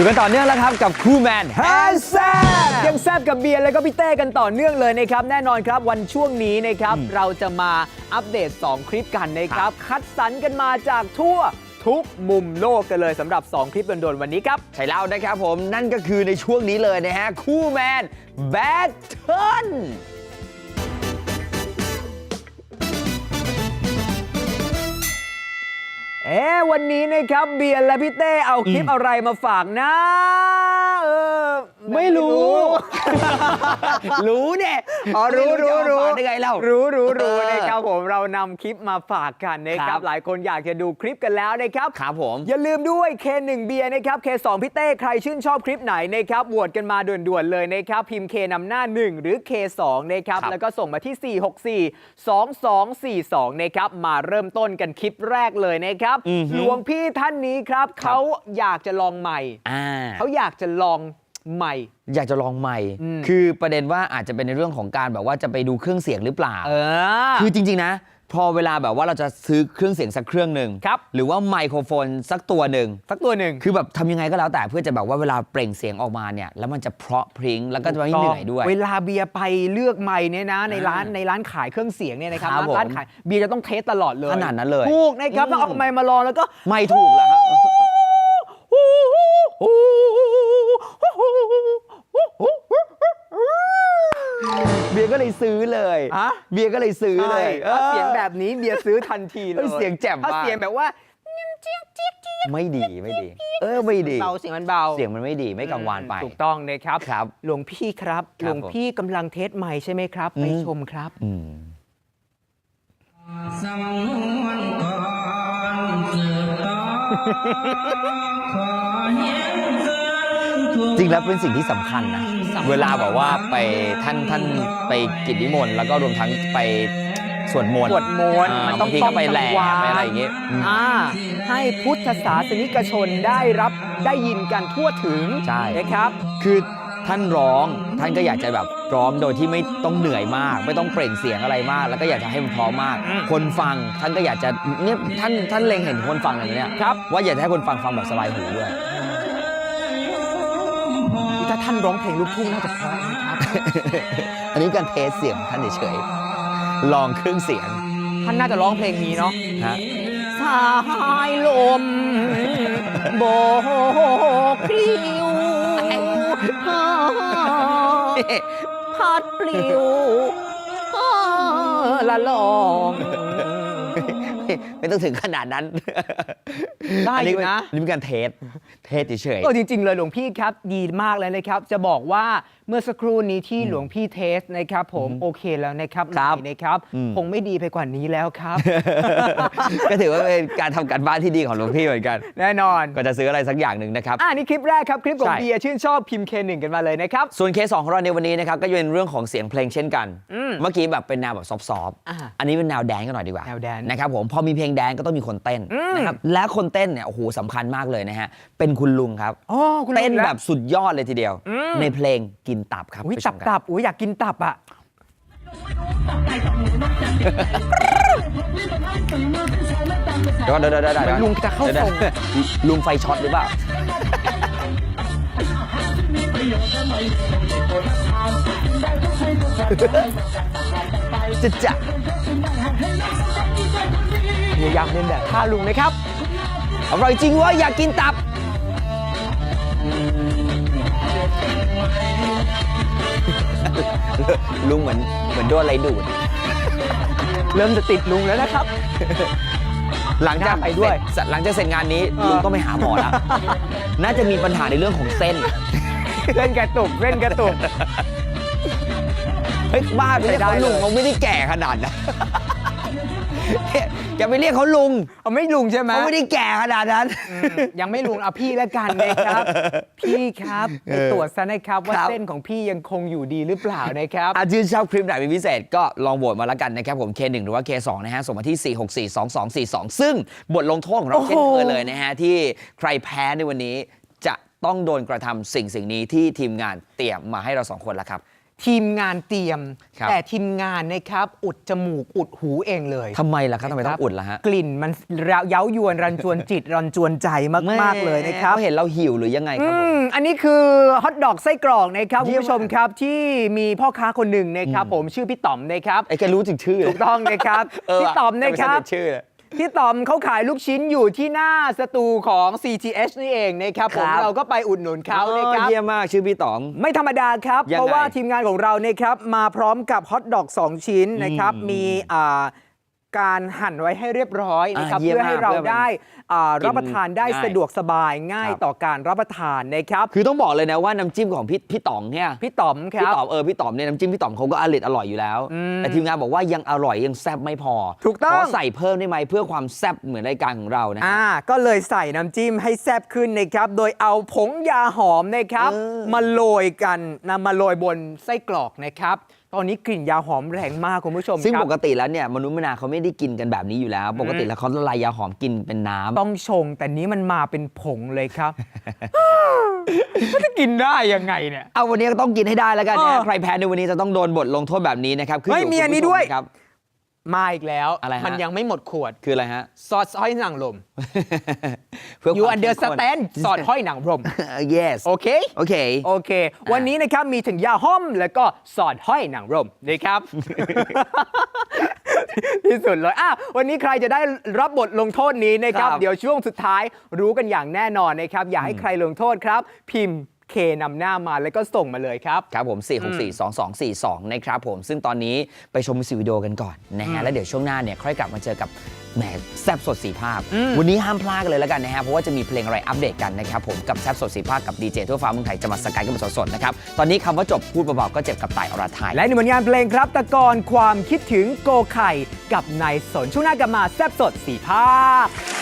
อยู่กันต่อเนื่องแล้วครับกับคูแมนแฮนแซบยังแซบกับเบียร์แล้วก็พี่เต้กันต่อเนื่องเลยนะครับ แน่นอนครับวันช่วงนี้นะครับ เราจะมาอัปเดต 2 คลิปกันนะครับ คัดสรรกันมาจากทั่วทุกมุมโลกกันเลยสำหรับ 2 คลิปโดนๆวันนี้ครับ ใช่แล้วนะครับผมนั่นก็คือในช่วงนี้เลยนะฮะคูแมนแบทเทิล เอ๊ะวันนี้นะครับเบียร์และพี่เต้เอาคลิปอะไรมาฝากนะเออ ไม่รู้ รู้เนี่ยอ๋อรู้รู้รู้จะเอามาฝากได้ไงเล่ารู้รู้รู้เออ นะครับผมเรานำคลิปมาฝากกันนะคครัรับบหลายคนอยากจะดูคลิปกันแล้วนะครับ ครับผม อย่าลืมด้วย K1 เบียร์นะครับ K2 พี่เต้ใครชื่นชอบคลิปไหนนะครับโหวตกันมาด่วนๆเลยนะครับ พิมพ์ K นำหน้า 1 หรือ K2 นะครับ ครับ แล้วก็ส่งมาที่ 464 2242 นะครับ มาเริ่มต้นกันคลิปแรกเลยนะครับอือฮึหลวงพี่ท่านนี้ครับครับ เขาอยากจะลองใหม่ อ่า เขาอยากจะลอง ใหม่ อยากจะลองใหม่ อืม คือประเด็นว่าอาจจะเป็นในเรื่องของการแบบว่าจะไปดูเครื่องเสียงหรือเปล่า เออ คือจริงๆนะ พอเวลาแบบว่าเราจะซื้อเครื่องเสียงสักเครื่องหนึ่งครับ หรือว่าไมโครโฟนสักตัวหนึ่ง สักตัวหนึ่ง คือแบบทำยังไงก็แล้วแต่เพื่อจะแบบว่าเวลาเปล่งเสียงออกมาเนี่ย แล้วมันจะเพราะพริ้งแล้วก็จะไม่เหนื่อยด้วย เวลาเบียร์ไปเลือกไม้เนี่ยนะ ในร้านอ่าในร้านขายเครื่องเสียงเนี่ยนะครับครับผมร้านขายเบียร์จะต้องเทสตลอดเลยขนาดนั้นเลยถูกนะครับอืม ต้องเอาไม้มาลองแล้วก็ไม่ถูกแล้วครับ เบียร์ก็เลยซื้อเลยอะ เบียร์ก็เลยซื้อเลยใช่ถ้าเสียงแบบนี้เบียร์ซื้อทันทีเลยเฮ้ยเสียงแจ่มถ้ามากเสียงแบบว่าไม่ดีไม่ดี เออไม่ดี เบาเสียงมันเบาเสียงมันไม่ดีไม่กังวานไป ถูกต้องนะครับครับหลวงพี่ครับครับหลวงพี่กำลังเทสไม้ใช่ไหมครับ ไปอืม ชมครับ อืม สมนวนก่อนสืบต่อขอเห็นเกินทุก จริงแล้วเป็นสิ่งที่สำคัญนะสำคัญเวลาแบบว่าไปท่านท่านไปกิจนิมนต์แล้วก็รวมทั้งไปสวดมนต์สวดมนต์อ่ามันต้องบางทีต้ก็องไปแหล่จังหวะไปอะไรอย่างเงี้ยอืมอ่าให้พุทธศาสนิกชนได้รับได้ยินกันทั่วถึงใช่นะครับ คือท่านร้องท่านก็อยากจะแบบร้องโดยที่ไม่ต้องเหนื่อยมาก ไม่ต้องเปล่งเสียงอะไรมาก แล้วก็อยากจะให้มันเพร้อมมากอืมคนฟังท่านก็อยากจะเนี่ยท่านท่านเล็งเห็นคนฟังอย่างเนี้ยครับว่าอยากจะให้คนฟังฟังแบบสบายหูด้วยถ้า ท่านร้องเพลงลูกทุ่งน่าจะเพราะนะครับ อันนี้การเทสเสียงของท่านเฉยๆลองเครื่องเสียงท่านน่าจะร้องเพลงนี้เนาะฮะ สายลมโบกกลิวพัดปลิวละลอง ไม่ต้องถึงขนาดนั้นได้อยู่นะ อันนี้เป็นการเทสเทสเฉยเออจริง ๆ เลยหลวงพี่ครับดีมากเลยนะครับ จะบอกว่าเมื่อสักครู่นี้ที่หลวงพี่เทสนะครับ ผมโอเคแล้วนะครับครับไหนนะครับ อืม คงไม่ดีไปกว่านี้แล้วครับๆก็ถือว่าเป็นการทำการบ้านที่ดีของหลวงพี่เหมือนกัน แน่นอน ก็จะซื้ออะไรสักอย่างหนึ่งนะครับ อ่านี่คลิปแรกครับ คลิปของใช่เบียร์ชื่นชอบพิมพ์เคหนึ่งกันมาเลยนะครับ ส่วนเคสองของเราในวันนี้นะครับ ก็จะเป็นเรื่องของเสียงเพลงเช่นกัน อืมเมื่อกี้แบบเป็นแนวแบบซอฟต์อ่าๆอันนี้เป็นแนวแดนกันหน่อยดีกว่าแนวแดนนะครับผมพอมีเพลงแดนก็ต้องมีคนเต้นอืมนะครับและคนเต้นเนี่ยโอ้โหสำคัญมากเลยนะฮะเป็นคุณลุงครับอ๋อคุณเต้นลุงะแบบสุดยอดเลยทีเดียวอืมในเพลงกินตับครับอุ้ยไปชตับมกันตับอุ้ยอยากกินตับอะเดี๋ยวก่อนเดี๋ยวเดี๋ยวเดี๋ยวเหมือนลุงจะเข้า ดี๋ยวทรงดี๋ยวลุงไฟช็อตหรือเปล่าจะจะพยายามเล่นแบบท่าลุงนะครับอร่อยจริงเวะอยากกินตับลุงเหมือนเหมือนโดนอะไรดูด เริ่มจะติดลุงแล้วนะครับ หลังจากไปด้วย เสร็จหลังจากเสร็จงานนี้เออลุงต้องไปหาหมอแล้วน่าจะมีปัญหาในเรื่องของเส้น เล่นกระตุกเล่นกระตุก เฮ้ยบ้าไปเรียกเขาใช้ได้ลุงเลย เขาไม่ได้แก่ขนาดนั้ นแกไปเรียกเขาลุงเอาไม่ลุงใช่ไหมเขาไม่ได้แก่ขนาดนั้นอืมยังไม่ลุงเอาพี่แล้วกันนะครับ พี่ครับไปตรวจซะนะครับว่าครับเส้นของพี่ยังคงอยู่ดีหรือเปล่านะครับอาชื่นชอบคลิปไหนเป็นพิเศษก็ลองโหวตมาแล้วกันนะครับผม K1 หรือว่า K2 นะฮะส่งมาที่ 4642242 ซึ่งบทลงโทษของเราโอ้โหเช่นเคยเลยนะฮะที่ใครแพ้ในวันนี้จะต้องโดนกระทำสิ่งสิ่งนี้ที่ทีมงานเตรียมมาให้เราสองคนแล้วครับ ทีมงานเตรียม ครับ แต่ทีมงานนะครับอุดจมูกอุดหูเองเลยทำไมล่ะครับทำไมต้องอุดล่ะฮะกลิ่นมันเย้ายวนรันจวนจิต รันจวนใจมาก ๆ เลยนะครับ เขาเห็นเราหิวหรือยังไงครับผม อืมอันนี้คือฮอทดอกไส้กรอกนะครับเยี่คุณยม ผู้ชมครับที่มีพ่อค้าคนหนึ่งนะครับผมชื่อพี่ต๋อมนะครับไอ้แกรู้ถึงชื่อถูกต้องนะครับ เออพี่ต๋อมนะครับจำไม่ได้ชื่อเลย พี่ต๋อมเขาขายลูกชิ้นอยู่ที่หน้าสตูของ CTH นี่เองนะครับผมครับ เราก็ไปอุดหนุนเขานะครับอ๋อเยี่ยมมากชื่อพี่ต๋อม ไม่ธรรมดาครับ ยังไงเพราะว่าทีมงานของเราเนี่ยครับมาพร้อมกับฮอทดอก 2 ชิ้นนะครับอืมมีอ่า การหั่นไว้ให้เรียบร้อยนะครับอ่าเยี่ยมเพื่อให้เรามากเพื่อมันได้อ่ากินรับประทานได้ง่าย สะดวกสบายง่ายครับต่อการรับประทานนะครับคือต้องบอกเลยนะว่าน้ำจิ้มของพี่พี่ต๋องเนี่ย พี่ต๋อมคพี่รับ ต๋อมเออพี่ต๋อมเนี่ยน้ำจิ้มพี่ต๋อมเขาก็อร่อยอร่อยอยู่แล้ว อืมแต่ทีมงานบอกว่ายังอร่อยยังแซ่บไม่พอถูกต้อง ขอใส่เพิ่มได้ไหมเพื่อความแซ่บเหมือนรายการของเรานะ อ่าก็เลยใส่น้ำจิ้มให้แซ่บขึ้นนะครับ โดยเอาผงยาหอมนะครับ เออ มาโรยกันนำมาโรยบนไส้กรอกนะครับ ตอนนี้กลิ่นยาหอมแรงมากคุณผู้ชมซึ่งครับปกติแล้วเนี่ยมนุษย์มนาเขาไม่ได้กินกันแบบนี้อยู่แล้ว ปกติแล้วเขาละลายยาหอมกินเป็นน้ำต้องชง แต่นี้มันมาเป็นผงเลยครับ มันจะกินได้ยังไงเนี่ย เอาวันนี้ก็ต้องกินให้ได้แล้วกันนะเออ ใครแพ้ในวันนี้จะต้องโดนบทลงโทษแบบนี้นะครับขึ้เฮ้ยยู่มีอันนี้คุณผู้ชด้วย ครับ มาอีกแล้ว อะไรฮะ มันยังไม่หมดขวด คืออะไรฮะซอสห้อยหนังลม เพื่อ you ความเข้มข้น understand ซอสห้อยหนังลม yes โอเค โอเค โอเค วันนี้นะครับมีถึงยาห้อมแล้วก็ซอสห้อยหนังรมนะครับ ที่สุดเลยอะวันนี้ใครจะได้รับบทลงโทษนี้นะครับ ครับ เดี๋ยวช่วงสุดท้ายรู้กันอย่างแน่นอนนะครับ อยากให้ใครลงโทษครับ พิมพ์ เคนำหน้ามาแล้วก็ส่งมาเลยครับ ครับผม 4642242 นะครับผม ซึ่งตอนนี้ไปชมมิวสิกวิดีโอกันก่อนนะฮะ แล้วเดี๋ยวช่วงหน้าเนี่ยค่อยกลับมาเจอกับแหมแซบสดสีภาคอืมวันนี้ห้ามพลาดกันเลยแล้วกันนะฮะ เพราะว่าจะมีเพลงอะไรอัปเดตกันนะครับผม กับแซบสดสีภาคกับดีเจทั่วฟ้าเมืองไทยจะมาสกายกันแบบสดๆนะครับ ตอนนี้คำว่าจบพูดเบาๆก็เจ็บกับตายอรไทยและในผลงานเพลงครับตะกอนความคิดถึงโกไข่กับนายสนช่วงหน้ากลับมาแซบสดสีภาค